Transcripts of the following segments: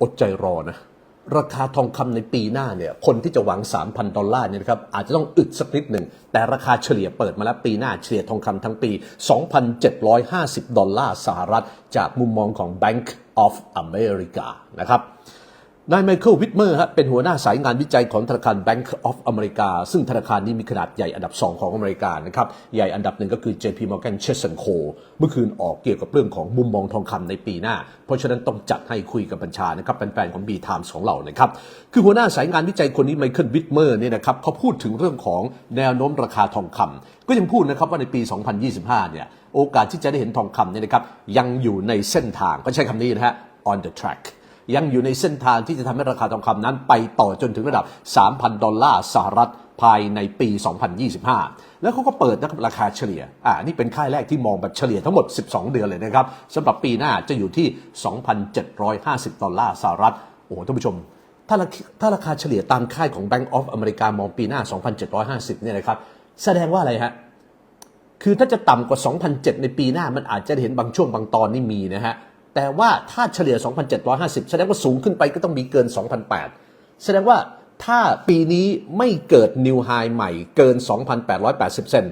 อดใจรอนะ ราคาทองคำในปีหน้าเนี่ย คนที่จะหวัง 3,000 ดอลลาร์เนี่ยนะครับ อาจจะต้องอึดสักนิดหนึ่ง แต่ราคาเฉลี่ยเปิดมาแล้วปีหน้าเฉลี่ยทองคำทั้งปี 2,750 ดอลลาร์สหรัฐ จากมุมมองของ Bank of America นะครับ นายไมเคิลวิทเมอร์ฮะเป็นหัวหน้าสายงานวิจัยของธนาคาร Bank of America ซึ่งธนาคารนี้มีขนาดใหญ่อันดับ 2 ของอเมริกานะครับ ใหญ่อันดับหนึ่งก็คือ JP Morgan Chase Co เมื่อคืนออกเกี่ยวกับเรื่องของมุมมองทองคำในปีหน้า เพราะฉะนั้นต้องจัดให้คุยกับบัญชานะครับแฟนๆของ B Times ของเรานะครับ คือหัวหน้าสายงานวิจัยคนนี้ไมเคิลวิทเมอร์เนี่ยนะครับเขาพูดถึงเรื่องของแนวโน้มราคาทองคำก็ยังพูดนะครับว่าในปี 2025 เนี่ยโอกาสที่จะได้เห็นทองคำเนี่ยนะครับยังอยู่ในเส้นทางก็ใช้คำนี้นะฮะ on the track ยังอยู่ในเส้นทางที่จะทำให้ราคาทองคำนั้นไปต่อจนถึงระดับ 3,000 ดอลลาร์สหรัฐภายในปี 2025 แล้วเขาก็เปิดนะครับราคาเฉลี่ย อ่า นี่เป็นค่ายแรกที่มองแบบเฉลี่ยทั้งหมด 12 เดือนเลยนะครับสำหรับปีหน้าจะอยู่ที่ 2,750 ดอลลาร์สหรัฐ โอ้ท่านผู้ชม ถ้าราคาถ้าราคาเฉลี่ยตามค่ายของ Bank of America มองปีหน้า 2,750 เนี่ยนะครับ แสดงว่าอะไรฮะ คือถ้าจะต่ำกว่า 2,007 ในปีหน้ามันอาจจะเห็นบางช่วงบางตอนนี่มีนะฮะ แต่ว่าถ้าเฉลี่ย 2,750 แสดงว่าสูงขึ้นไปก็ต้องมีเกิน 2,008 แสดงว่าถ้าปีนี้ไม่เกิดนิวไฮใหม่เกิน 2,880 เซน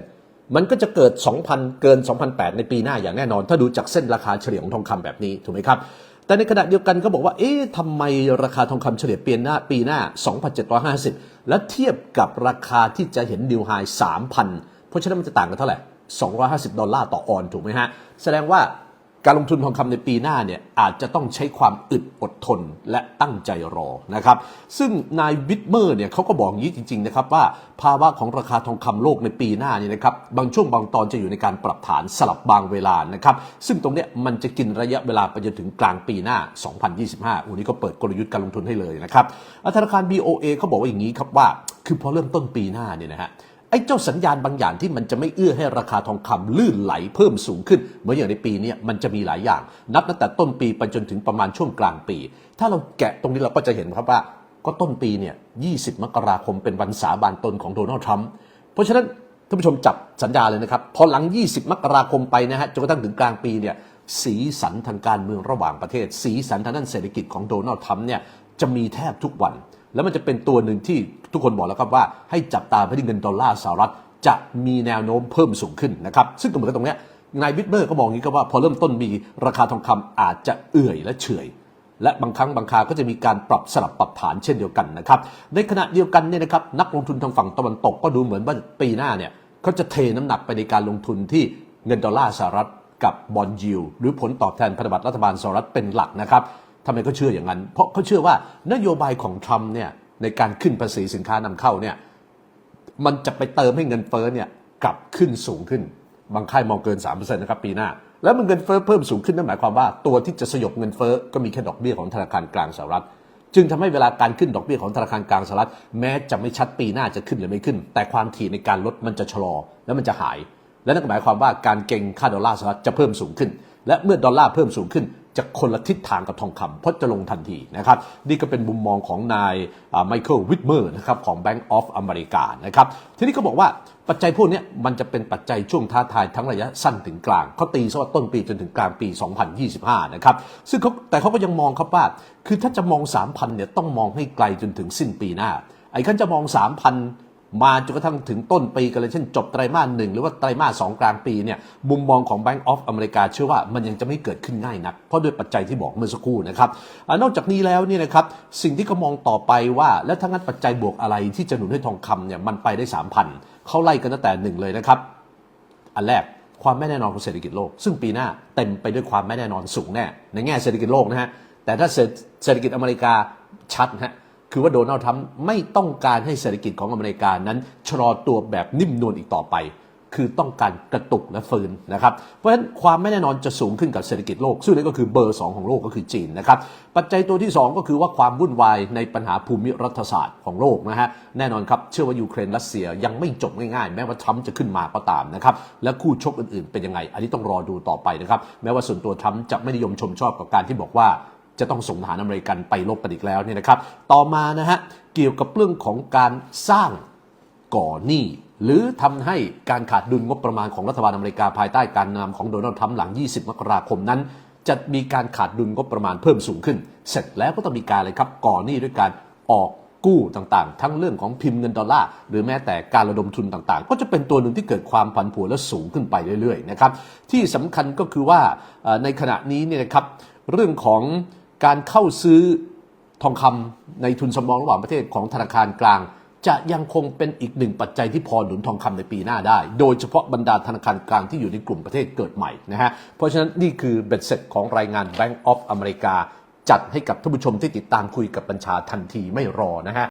มันก็จะเกิด 2,000 เกิน 2,008 ในปีหน้าอย่างแน่นอน ถ้าดูจากเส้นราคาเฉลี่ยของทองคำแบบนี้ถูกไหมครับ แต่ในขณะเดียวกันก็บอกว่า เอ๊ะทำไมราคาทองคำเฉลี่ยปีหน้าปีหน้า 2,750 และเทียบกับราคาที่จะเห็นนิวไฮ3,000 เพราะฉะนั้นมันจะต่างกันเท่าไหร่ 250 ดอลลาร์ต่อออนถูกไหมฮะ แสดงว่า การลงทุนทองคำในปีหน้าเนี่ยอาจจะต้องใช้ความอึดอดทนและตั้งใจรอนะครับ ซึ่งนายวิทเมอร์เนี่ยเขาก็บอกอย่างนี้จริงๆนะครับว่าภาวะของราคาทองคำโลกในปีหน้านี่นะครับบางช่วงบางตอนจะอยู่ในการปรับฐานสลับบางเวลานะครับ ซึ่งตรงเนี้ยมันจะกินระยะเวลาไปจนถึงกลางปีหน้า 2025อันนี้ก็เปิดกลยุทธ์การลงทุนให้เลยนะครับธนาคาร BOA เขาบอกว่าอย่างนี้ครับว่า คือพอเริ่มต้นปีหน้าเนี่ยนะฮะ อ้เจ้าสัญญาณบางอย่างที่มันจะไม่เอื้อให้ราคาทองคำลื่นไหลเพิ่มสูงขึ้นเหมือนอย่างในปีนี้มันจะมีหลายอย่าง นับตั้งแต่ต้นปีไปจนถึงประมาณช่วงกลางปี ถ้าเราแกะตรงนี้เราก็จะเห็นครับว่า ก็ต้นปีเนี่ย 20 มกราคมเป็นวันสาบานตนของโดนัลด์ทรัมป์เพราะฉะนั้นท่านผู้ชมจับสัญญาเลยนะครับ พอหลัง 20 มกราคมไปนะฮะจนกระทั่งถึงกลางปีเนี่ยสีสันทางการเมืองระหว่างประเทศ สีสันทางด้านเศรษฐกิจของโดนัลด์ทรัมป์เนี่ยจะมีแทบทุกวัน แล้วมันจะเป็นตัวหนึ่งที่ทุกคนบอกแล้วครับว่าให้จับตาไปที่เงินดอลลาร์สหรัฐจะมีแนวโน้มเพิ่มสูงขึ้นนะครับซึ่งก็เหมือนกับตรงนี้นายวิทเบอร์ก็มองอย่างนี้ก็ว่าพอเริ่มต้นมีราคาทองคำอาจจะเอื่อยและเฉยและบางครั้งบางคราก็จะมีการปรับสลับปรับฐานเช่นเดียวกันนะครับ ในขณะเดียวกันเนี่ยนะครับนักลงทุนทางฝั่งตะวันตกก็ดูเหมือนว่าปีหน้าเนี่ยเขาจะเทน้ำหนักไปในการลงทุนที่เงินดอลลาร์สหรัฐกับบอลยิวหรือผลตอบแทนพันธบัตรรัฐบาลสหรัฐเป็นหลักนะครับ ทำไมเขาเชื่ออย่างนั้น เพราะเขาเชื่อว่านโยบายของทรัมป์เนี่ยในการขึ้นภาษีสินค้านำเข้าเนี่ยมันจะไปเติมให้เงินเฟ้อเนี่ยกลับขึ้นสูงขึ้น บางค่ายมองเกิน3%นะครับปีหน้า แล้วมันเงินเฟ้อเพิ่มสูงขึ้นนั่นหมายความว่าตัวที่จะสยบเงินเฟ้อก็มีแค่ดอกเบี้ยของธนาคารกลางสหรัฐจึงทำให้เวลาการขึ้นดอกเบี้ยของธนาคารกลางสหรัฐแม้จะไม่ชัดปีหน้าจะขึ้นหรือไม่ขึ้น แต่ความถี่ในการลดมันจะชะลอแล้วมันจะหาย และนั่นหมายความว่าการเก็งค่าดอลลาร์สหรัฐจะเพิ่มสูงขึ้น และเมื่อดอลลาร์เพิ่มสูงขึ้น จะคนละทิศทางกับทองคำเพราะจะลงทันทีนะครับ นี่ก็เป็นมุมมองของนายไมเคิลวิทเมอร์นะครับของ Bank of America นะครับทีนี้ก็บอกว่าปัจจัยพวกนี้มันจะเป็นปัจจัยช่วงท้าทายทั้งระยะสั้นถึงกลางเขาตีซะว่าต้นปีจนถึงกลางปี 2025 นะครับซึ่งเขาแต่เขาก็ยังมองครับว่า คือถ้าจะมอง 3,000 เนี่ยต้องมองให้ไกลจนถึงสิ้นปีหน้า ไอ้ขั้นจะมอง 3,000 มาจนกระทั่งถึงต้นปีกันเลยเช่นจบไตรมาสหนึ่งหรือว่าไตรมาสสองกลางปีเนี่ยมุมมองของ Bank of America เชื่อว่ามันยังจะไม่เกิดขึ้นง่ายนัก เพราะด้วยปัจจัยที่บอกเมื่อสักครู่นะครับอนอกจากนี้แล้วเนี่ยนะครับสิ่งที่เขามองต่อไปว่า แล้วถ้างั้นปัจจัยบวกอะไรที่จะหนุนให้ทองคำเนี่ยมันไปได้3,000เขาไล่กันตั้งแต่หนึ่งเลยนะครับ อันแรกความไม่แน่นอนของเศรษฐกิจโลก ซึ่งปีหน้าเต็มไปด้วยความไม่แน่นอนสูงแน่ ในแง่เศรษฐกิจโลกนะฮะแต่ถ้าเศรษฐกิจอเมริกาชัดนะฮะ คือว่าโดนัลด์ทรัมป์ไม่ต้องการให้เศรษฐกิจของอเมริกานั้นชะลอตัวแบบนิ่มนวลอีกต่อไป คือต้องการกระตุกและฟื้นนะครับ เพราะฉะนั้นความไม่แน่นอนจะสูงขึ้นกับเศรษฐกิจโลก ซึ่งนี่ก็คือเบอร์ 2 ของโลกก็คือจีนนะครับ ปัจจัยตัวที่ 2 ก็คือว่าความวุ่นวายในปัญหาภูมิรัฐศาสตร์ของโลกนะฮะ แน่นอนครับ เชื่อว่ายูเครนรัสเซียยังไม่จบง่ายๆ แม้ว่าทรัมป์จะขึ้นมาก็ตามนะครับ และคู่ชกอื่นๆเป็นยังไง อันนี้ต้องรอดูต่อไปนะครับ แม้ว่าส่วนตัวทรัมป์จะไม่นิยมชมชอบกับการที่บอกว่า จะต้องส่งทหารอเมริกันไปลบกันอีกแล้วเนี่ยนะครับ ต่อมานะฮะเกี่ยวกับเรื่องของการสร้างก่อหนี้หรือทำให้การขาดดุลงบประมาณของรัฐบาลอเมริกาภายใต้การนำของโดนัลด์ทรัมป์หลัง 20 มกราคมนั้น จะมีการขาดดุลงบประมาณเพิ่มสูงขึ้น เสร็จแล้วก็ต้องมีการเลยครับก่อหนี้ด้วยการออกกู้ต่างๆ ทั้งเรื่องของพิมพ์เงินดอลลาร์หรือแม้แต่การระดมทุนต่างๆ ก็จะเป็นตัวหนึ่งที่เกิดความผันผวนและสูงขึ้นไปเรื่อยๆนะครับที่สำคัญก็คือว่าในขณะนี้เนี่ยนะครับเรื่องของ การเข้าซื้อทองคำในทุนสำรองระหว่างประเทศของธนาคารกลาง จะยังคงเป็นอีกหนึ่งปัจจัยที่พอหนุนทองคำในปีหน้าได้ โดยเฉพาะบรรดาธนาคารกลางที่อยู่ในกลุ่มประเทศเกิดใหม่นะฮะเพราะฉะนั้นนี่คือเบ็ดเสร็จของรายงาน Bank of America จัดให้กับท่านผู้ชมที่ติดตามคุยกับบัญชาทันทีไม่รอนะฮะ